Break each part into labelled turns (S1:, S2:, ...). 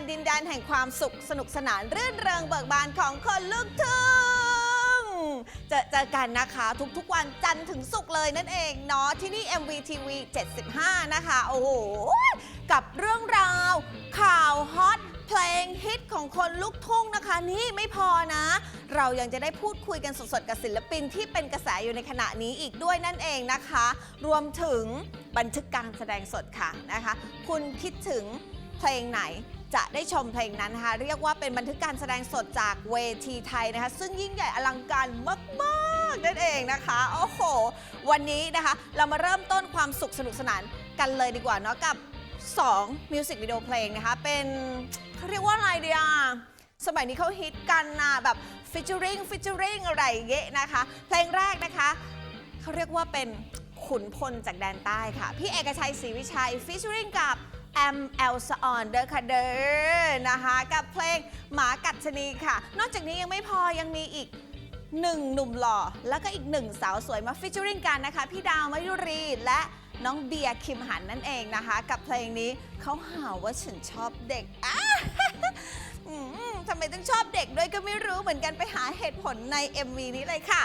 S1: นดินแดนแห่งความสุขสนุกสนานรื่นเริงเบิกบานของคนลูกทุ่งเจอเจอกันนะคะทุกๆวันจันทร์ถึงศุกร์เลยนั่นเองเนาะที่นี่ MVTV 75 นะคะ โอ้โห กับเรื่องราว ข่าวฮอตเพลงฮิตของคนลูกทุ่งนะคะ นี่ไม่พอนะ เรายังจะได้พูดคุยกันสดๆ กับศิลปินที่เป็นกระแสอยู่ในขณะนี้อีกด้วยนั่นเองนะคะ รวมถึงบันทึกการแสดงสดค่ะนะคะ คุณคิดถึงเพลงไหน จะได้ชมเพลงนั้นนะคะเรียกว่าเป็นบันทึกการแสดงสดจากเวทีไทยนะคะ ซึ่งยิ่งใหญ่อลังการมากๆนั่นเองนะคะโอ้โห วันนี้นะคะ เรามาเริ่มต้นความสุขสนุกสนานกันเลยดีกว่าเนาะกับ2มิวสิกวิดีโอเพลงนะคะ เป็นเขาเรียกว่าอะไรเดียสมัยนี้เขาฮิตกันนะแบบฟิชเจอริงฟิชเจอริงอะไรเงี้ยนะคะ เพลงแรกนะคะเขาเรียกว่าเป็นขุนพลจากแดนใต้ค่ะ พี่เอกชัยศรีวิชัยฟิชเจอริงกับ แอมเอลซอนเดอร์คาเดอร์นะคะ กับเพลงหมากัดชะนีค่ะ นอกจากนี้ยังไม่พอยังมีอีกหนึ่งหนุ่มหล่อ แล้วก็อีกหนึ่งสาวสวยมาฟิชเจอริงกันนะคะ พี่ดาวมายุรีและน้องเบียร์คิมหันนั่นเองนะคะ กับเพลงนี้เขาหาว่าฉันชอบเด็กอะอืมทำไมต้องชอบเด็กด้วยก็ไม่รู้เหมือนกันไปหาเหตุผลใน MV นี้เลยค่ะ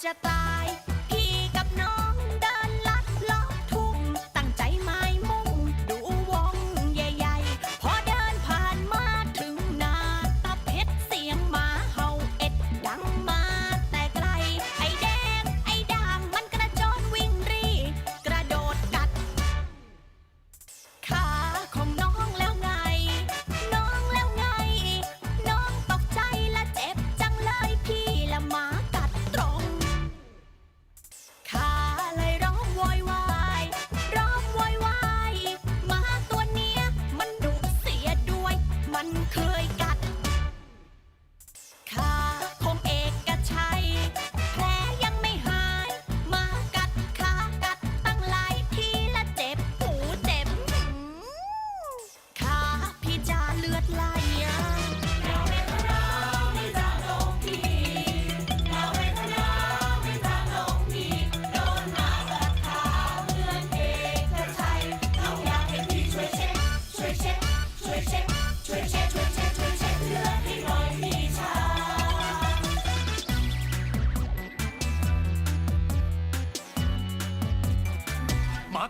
S2: อย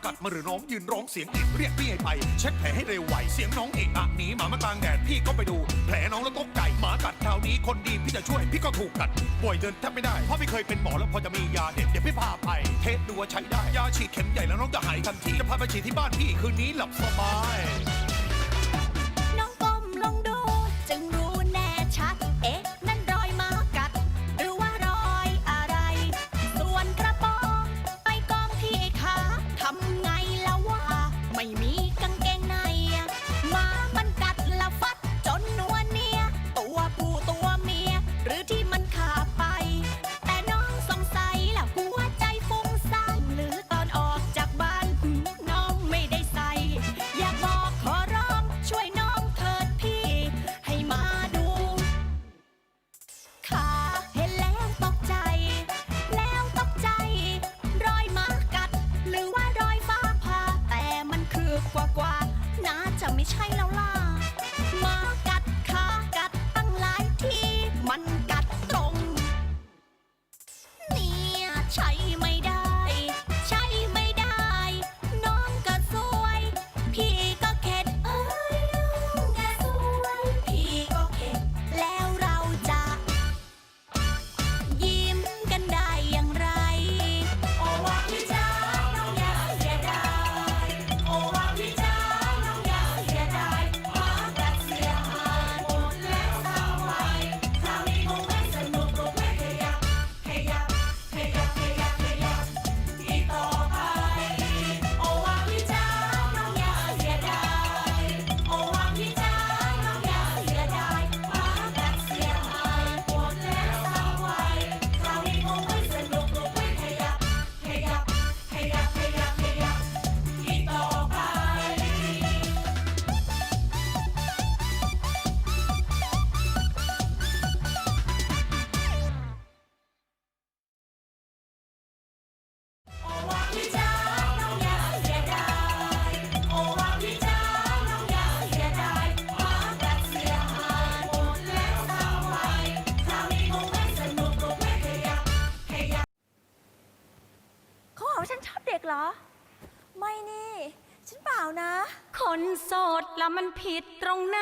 S2: กัดมาหรือน้องยืนร้องเสียงอิดเรี
S3: ยกพี่ให้ไป เช็ดแผลให้เร็วไวเสียงน้องเอกอะหนีหมามากลางแดดพี่ก็ไปดู แผลน้องแล้วก็ไก่หมากัดคราวนี้คนดีพี่จะช่วยพี่ก็ถูกกัดป่วยเดินแทบไม่ได้เพราะพี่เคยเป็นหมอแล้วพอจะมียาเด็ดเดี๋ยวพี่พาไป เทสดูว่าใช้ได้ยาฉีดเข็มใหญ่แล้วน้องจะหายทันทีจะพาไปฉีดที่บ้านพี่คืนนี้หลับสบาย
S2: China. ว่า
S4: ฉันชอบเด็กเหรอ ไม่นี่ ฉันเปล่านะ
S5: คนโสดละมันผิดตรงไหน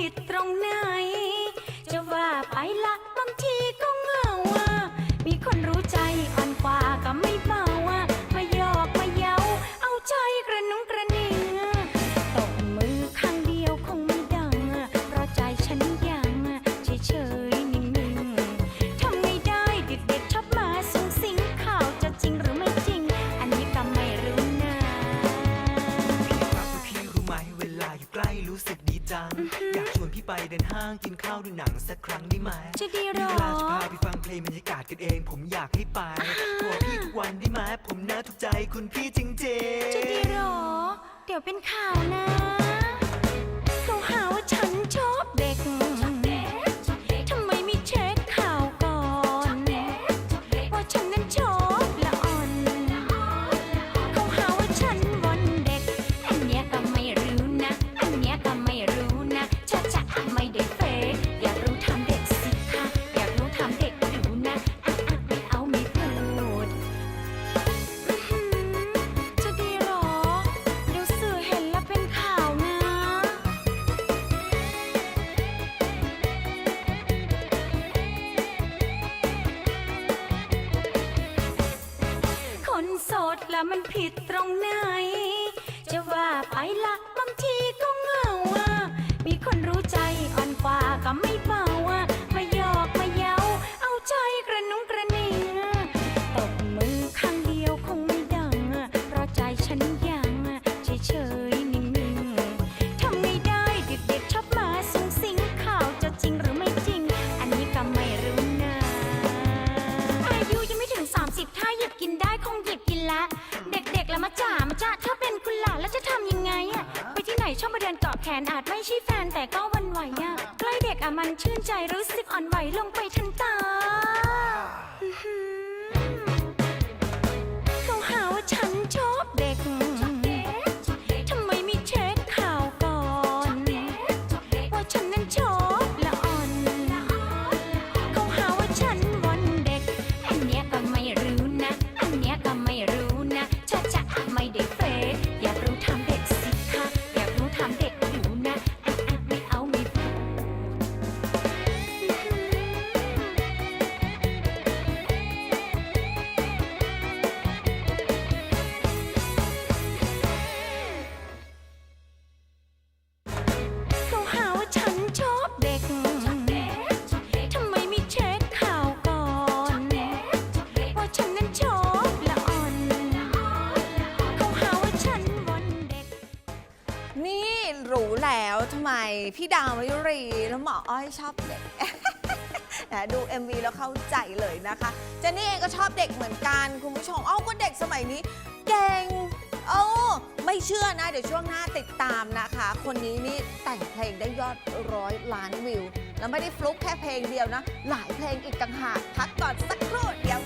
S5: ผิดตรงไหน จะว่าไปละางกินข้าวดูหนั
S6: งสักครั้งได้ไหม
S5: จะดีหรอมี
S6: เวลาจะพาไปฟังเพลงบรรยากาศกันเอง ผมอยากให้ไปตัวพี่ทุกวันได้ไหมผมน่าทุกใจคุณพี่จริงๆ
S5: จะดีหรอ เดี๋ยวเป็นข่าวนะ แล้วมันผิดตรงไหน จะว่าไปละบางทีก็เหงาว่ามีคนรู้ใจอ่อนกว่าก็ไม่เบาว่า
S1: พี่ดาวมายุรี แล้วหมออ้อยชอบเด็ก นะดู MV แล้วเข้าใจเลยนะคะเจนนี่เองก็ชอบเด็กเหมือนกัน คุณผู้ชมอ้าก็เด็กสมัยนี้เก่งโอ้ไม่เชื่อนะ เดี๋ยวช่วงหน้าติดตามนะคะ คนนี้นี่แต่งเพลงได้ยอดร้อยล้านวิว แล้วไม่ได้ฟลุกแค่เพลงเดียวนะ หลายเพลงอีกต่างหากพักก่อนสักครู่เดี๋ยว